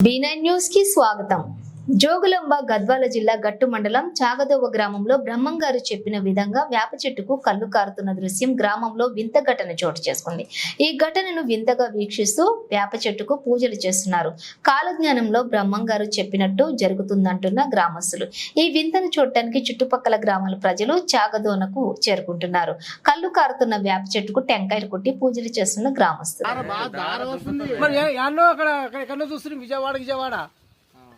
B nine news కి స్వాగతం జోగులాంబ గద్వాల జిల్లా గట్టు మండలం చాగదోవ గ్రామంలో బ్రహ్మంగారు చెప్పిన విధంగా వేప చెట్టుకు కళ్ళు కారుతున్న దృశ్యం గ్రామంలో వింత ఘటన చోటు చేసుకుంది. ఈ ఘటనను వింతగా వీక్షిస్తూ వేప చెట్టుకు పూజలు చేస్తున్నారు. కాలజ్ఞానంలో బ్రహ్మంగారు చెప్పినట్టు జరుగుతుందంటున్న గ్రామస్తులు. ఈ వింతను చూడటానికి చుట్టుపక్కల గ్రామాల ప్రజలు చాగదోనకు చేరుకుంటున్నారు. కళ్ళు కారుతున్న వేప చెట్టుకు టెంకాయలు కొట్టి పూజలు చేస్తున్న గ్రామస్తులు. విజయవాడ విజయవాడ.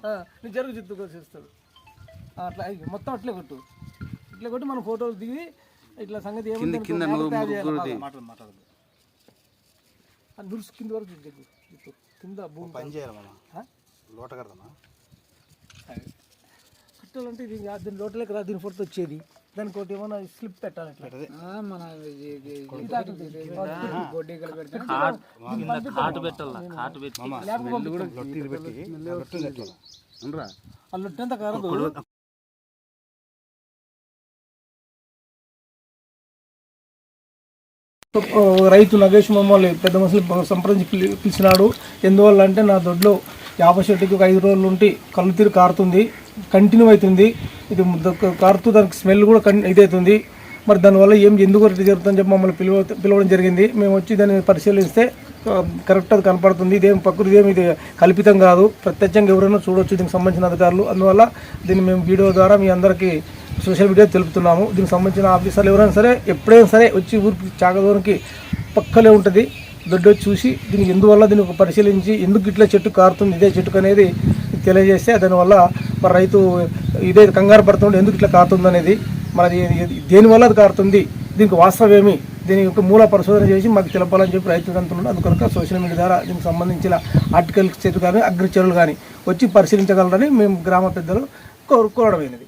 ఆ, నీ జరుగు చిత్తు చేస్తాడు. ఆ, అట్లా మొత్తం అట్లే కొట్టు. ఇట్లా కొట్టి మన ఫోటోలు దిగి ఇట్లా సంగతి ఏముంది దురుసు కింద వరకు. కింద భూమి పని చేయాలి మామ ఆ? లోట కడదామా? కట్టాలంటే ఇది ఆ దీని లోటలేక రా దీని ఫోటో వచ్చేది. దానికి ఒకటి ఏమైనా స్లిప్ పెట్టాలి కారదు. రైతు నగేష్ మమ్మల్ని పెద్ద మనుషులు సంప్రదించి పిలి- పిలిచినాడు. ఎందువల్ల అంటే నా దొడ్లో యాప చెట్టుకి ఒక ఐదు రోజులు ఉండి కళ్ళు తీరు కారుతుంది. కంటిన్యూ అవుతుంది. ఇది కారుతూ దానికి స్మెల్ కూడా కన్ ఇదవుతుంది మరి దానివల్ల ఏం ఎందుకు ఇట్లా జరుగుతుందని చెప్పి మమ్మల్ని పిలువ పిలవడం జరిగింది. మేము వచ్చి దాన్ని పరిశీలిస్తే కరెక్ట్ అది కనపడుతుంది. ఇదేం ప్రకృతి ఏమి ఇది కల్పితం కాదు. ప్రత్యక్షంగా ఎవరైనా చూడొచ్చు దీనికి సంబంధించిన అధికారులు. అందువల్ల దీన్ని మేము వీడియో ద్వారా మీ అందరికీ సోషల్ మీడియా తెలుపుతున్నాము. దీనికి సంబంధించిన ఆఫీసర్లు ఎవరైనా సరే ఎప్పుడైనా సరే వచ్చి ఊరికి చాకదూరంకి పక్కలే ఉంటుంది. దొడ్డొచ్చి చూసి దీనికి ఎందువల్ల దీన్ని ఒక పరిశీలించి ఎందుకు ఇట్లా చెట్టు కారుతుంది ఇదే చెట్టుకు అనేది తెలియజేస్తే దానివల్ల మరి రైతు ఇదే కంగారు పడుతుండే ఎందుకు ఇట్లా కారుతుంది అనేది మరి దేనివల్ల అది కారుతుంది? దీనికి వాస్తవం ఏమి? దీని యొక్క మూల పరిశోధన చేసి మాకు తెలపాలని చెప్పి రైతులు అంటున్నాడు అందుకొరక సోషల్ మీడియా ద్వారా దీనికి సంబంధించిన ఆర్టికల్ చెట్టు కానీ అగ్రిచరులు కానీ వచ్చి పరిశీలించగలరని మేము గ్రామ పెద్దలు కోరు కోరడమైనది.